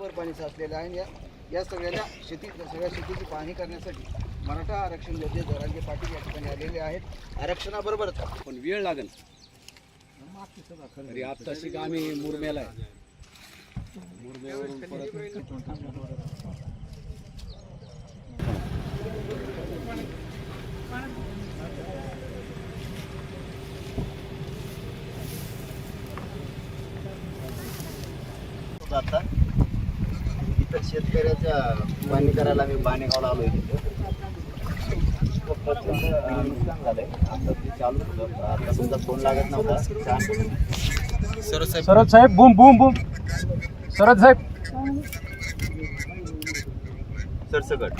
वर पाणी साचलेलं आहे. आणि या या सगळ्याला शेती सगळ्या शेतीची पाहणी करण्यासाठी मराठा आरक्षण योद्धे जरांगे पाटील या ठिकाणी आलेले आहेत. आरक्षणाबरोबरच पण वेळ लागेल. तरी आत्ताशी का आम्ही मुरमेला आहे. मुरमेवरून परत आता शेतकऱ्याच्या पाणी करायला मी बाणेगावला तिथं. अं, नुकसान झालंय. आता ते चालू होतं. आता तुमचा फोन लागत नव्हता सरद साहेब. Boom boom boom. सरद साहेब. सरसकट.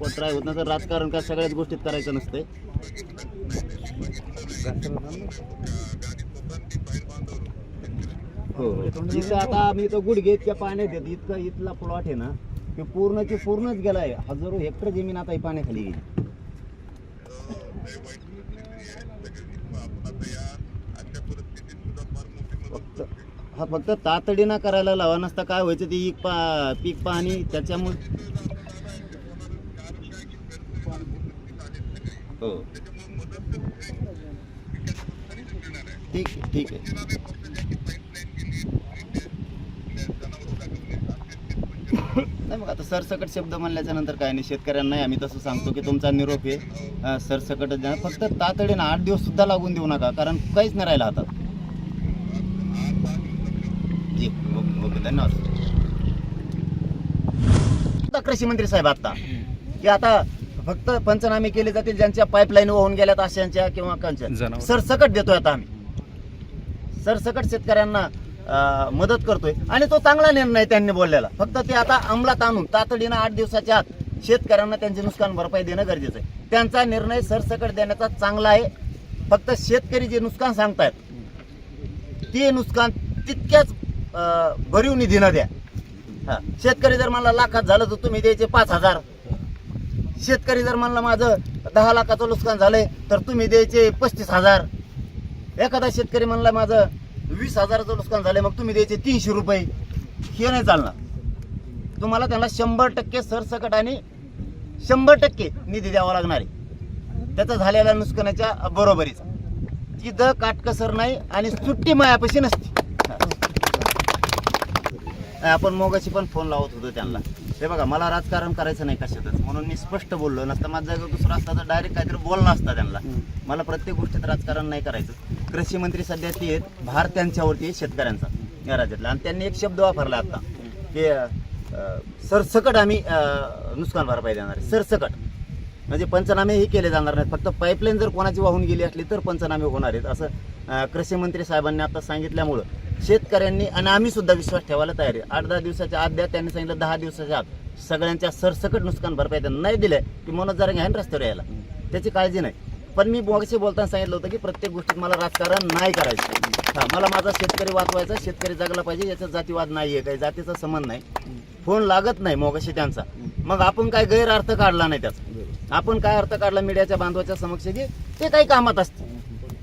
पटराय होत तर राजकारण का सगळ्याच गोष्टीत करायचं नसते हो इथं आता आम्ही इथं गुडघे इतक्या पाण्यात येत इतकं इथला प्लॉट आहे ना ते पूर्णची पूर्णच गेलाय. हजारो हेक्टर जमीन आता ही पाण्याखाली गेली. फक्त हा फक्त तातडीनं करायला लावा नसता काय व्हायचं ते पा पीक पाहणी त्याच्यामुळे हो. ठीक ठीक आहे. नाही मग आता सरसकट शब्द म्हणल्याच्या नंतर काय नाही शेतकऱ्यांना नाही आम्ही तसं सांगतो की तुमचा निरोप आहे. सरसकट द्या. फक्त तातडीनं आठ दिवस सुद्धा लागून देऊ नका कारण काहीच नाही राहिलं हातात. जी ओके ओके धन्यवाद. आता कृषी मंत्री साहेब आता की आता फक्त पंचनामे केले जातील ज्यांच्या पाईपलाईन वाहून गेल्यात अशांच्या किंवा सरसकट देतोय आता आम्ही. सरसकट शेतकऱ्यांना मदत करतोय. आणि तो चांगला निर्णय त्यांनी बोललेला. फक्त ते आता अंमलात आणून तातडीनं आठ दिवसाच्या आत शेतकऱ्यांना त्यांची नुकसान भरपाई देणं गरजेचं आहे. त्यांचा निर्णय सरसकट देण्याचा चांगला आहे. फक्त शेतकरी जे नुकसान सांगतायत ते नुकसान तितक्याच भरीव निधीनं द्या. हा. शेतकरी जर म्हणला लाखात झालं तर तुम्ही द्यायचे पाच हजार. शेतकरी जर म्हणलं माझं दहा लाखाचं नुकसान झालंय तर तुम्ही द्यायचे पस्तीस हजार. एखादा शेतकरी म्हणला माझं वीस हजाराचं नुकसान झालंय मग तुम्ही द्यायचे तीनशे रुपये. हे नाही चालणार. तुम्हाला त्यांना शंभर टक्के सरसकट आणि शंभर टक्के निधी द्यावा लागणार आहे. त्याचं झालेल्या नुकसानाच्या बरोबरीचा. तिथं काटकसर नाही आणि सुट्टी मायापाशी नसते. आपण मोगाशी पण फोन लावत होतो त्यांना. हे बघा मला राजकारण करायचं नाही कशातच. म्हणून मी स्पष्ट बोललो नसतं माझं दुसरं असतं तर डायरेक्ट काहीतरी बोलणं असतं त्यांना. मला प्रत्येक गोष्टीत राजकारण नाही करायचं. कृषी मंत्री सध्या ते आहेत. भार त्यांच्यावरती आहे शेतकऱ्यांचा या राज्यातला. आणि त्यांनी एक शब्द वापरला आता की सरसकट आम्ही नुकसान भरपाई देणार आहे. सरसकट. म्हणजे पंचनामेही केले जाणार नाहीत. फक्त पाईपलाईन जर कोणाची वाहून गेली असली तर पंचनामे होणार आहेत असं अं, कृषी मंत्री साहेबांनी आता सांगितल्यामुळं. शेतकऱ्यांनी आणि आम्ही सुद्धा विश्वास ठेवायला तयार आहे. आठ दहा दिवसाच्या आत द्या त्यांनी सांगितलं दहा दिवसाच्या आत. सगळ्यांच्या सरसकट नुकसान भरपाई त्यांना नाही दिलंय की मनोज जरा घ्या ना रस्त्यावर यायला. त्याची काळजी नाही. पण मी बोगशी बोलताना सांगितलं होतं की प्रत्येक गोष्टीत मला राजकारण नाही करायचं. हा. मला माझा शेतकरी वाचवायचा शेतकरी जगला पाहिजे याचा जातीवाद नाही आहे काही जातीचा संबंध नाही. फोन लागत नाही मोगाशी त्यांचा. मग आपण काय गैरअर्थ काढला नाही त्याचा. आपण काय अर्थ काढला मीडियाच्या बांधवाच्या समक्ष की ते काही कामात असते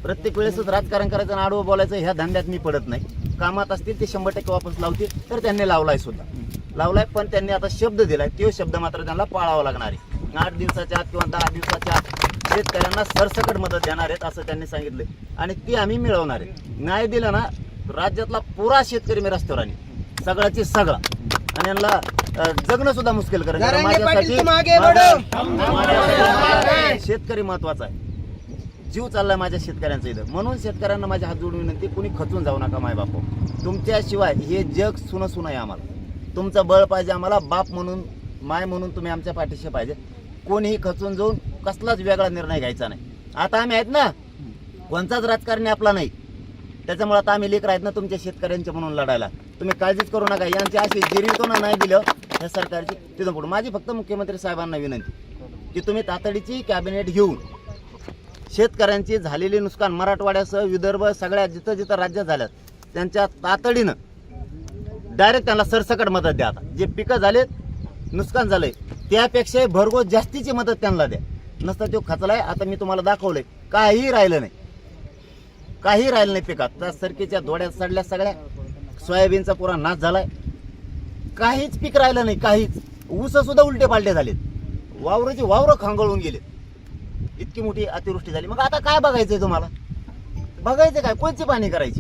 प्रत्येक वेळेसच राजकारण करायचं आणि आडवं बोलायचं ह्या धंद्यात मी पडत नाही. कामात असतील ते शंभर टक्के वापस लावतील तर त्यांनी लावलाय सुद्धा. लावलाय पण त्यांनी आता शब्द दिलाय. तो शब्द मात्र त्यांना पाळावा लागणार आहे. आठ दिवसाच्या आत किंवा दहा दिवसाच्या आत शेतकऱ्यांना सरसकट मदत देणार आहेत असं त्यांनी सांगितलंय आणि ती आम्ही मिळवणार आहे नाही दिलं ना राज्यातला पुरा शेतकरी मी रस्त्यावर आणीन सगळ्याची सगळा. आणि यांना जगणं सुद्धा मुश्किल माझा- माझ्यासाठी शेतकरी महत्त्वाचा आहे. जीव चाललाय माझ्या शेतकऱ्यांचा इथं. म्हणून शेतकऱ्यांना माझ्या हात जोडून विनंती कुणी खचून जाऊ नका माय बापू. तुमच्याशिवाय हे जग सुन सुन आहे आम्हाला. तुमचं बळ पाहिजे आम्हाला बाप म्हणून माय म्हणून तुम्ही आमच्या पाठीशी पाहिजे. कोणीही खचून जाऊन कसलाच वेगळा निर्णय घ्यायचा नाही. आता आम्ही आहेत ना कोणताच राजकारणी आपला नाही. त्याच्यामुळे आता आम्ही लेकर आहेत ना तुमच्या शेतकऱ्यांचे म्हणून लढायला. तुम्ही काळजीच करू नका. यांची अशी जिरीतोना नाही दिलं ह्या सरकारची तिथं पुढे. माझी फक्त मुख्यमंत्री साहेबांना विनंती की तुम्ही तातडीची कॅबिनेट घेऊन शेतकऱ्यांची झालेली नुकसान मराठवाड्यासह विदर्भ सगळ्या जिथं जिथं राज्यात झाल्यात त्यांच्या तातडीनं डायरेक्ट त्यांना सरसकट मदत द्या आता. जे पिकं झालेत नुकसान झालंय त्यापेक्षा भरघोस जास्तीची मदत त्यांना द्या. नसता तो खचलाय आता मी तुम्हाला दाखवलंय. काहीही राहिलं नाही. काही राहिलं नाही पिकात. त्या सरकीच्या दोड्यात सडल्या सगळ्या. सोयाबीनचा पुरा नाश झालाय. काहीच पीक राहिलं नाही काहीच. ऊस सुद्धा उलटे पालटे झालेत. वावराची वावरं खांगळून गेले इतकी मोठी अतिवृष्टी झाली. मग आता काय बघायचंय तुम्हाला? बघायचं काय? कोणची पाणी करायची?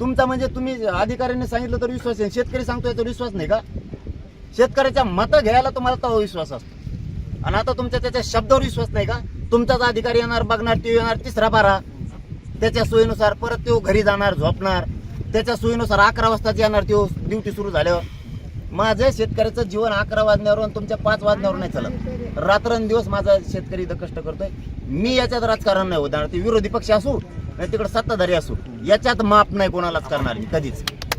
तुमचा म्हणजे तुम्ही अधिकाऱ्यांनी सांगितलं तर विश्वास आहे. शेतकरी सांगतोय तर विश्वास नाही का? शेतकऱ्याच्या मतं घ्यायला तुम्हाला तो विश्वास असतो. आणि आता तुमच्या त्याच्या शब्दावर विश्वास नाही का? तुमचाच अधिकारी येणार बघणार ते येणार तिसरा बारा. त्याच्या सोयीनुसार परत तो घरी जाणार झोपणार. त्याच्या सोयीनुसार अकरा वाजताच येणार तो ड्युटी सुरू झाल्यावर. माझं शेतकऱ्याचं जीवन अकरा वाजण्यावर आणि तुमच्या पाच वाजण्यावर नाही चालत. रात्रंदिवस माझा शेतकरी इथं कष्ट करतोय. मी याच्यात राजकारण नाही होणार. ते विरोधी पक्ष असू नाही तिकडे सत्ताधारी असू. याच्यात माप नाही कोणालाच करणार मी कधीच.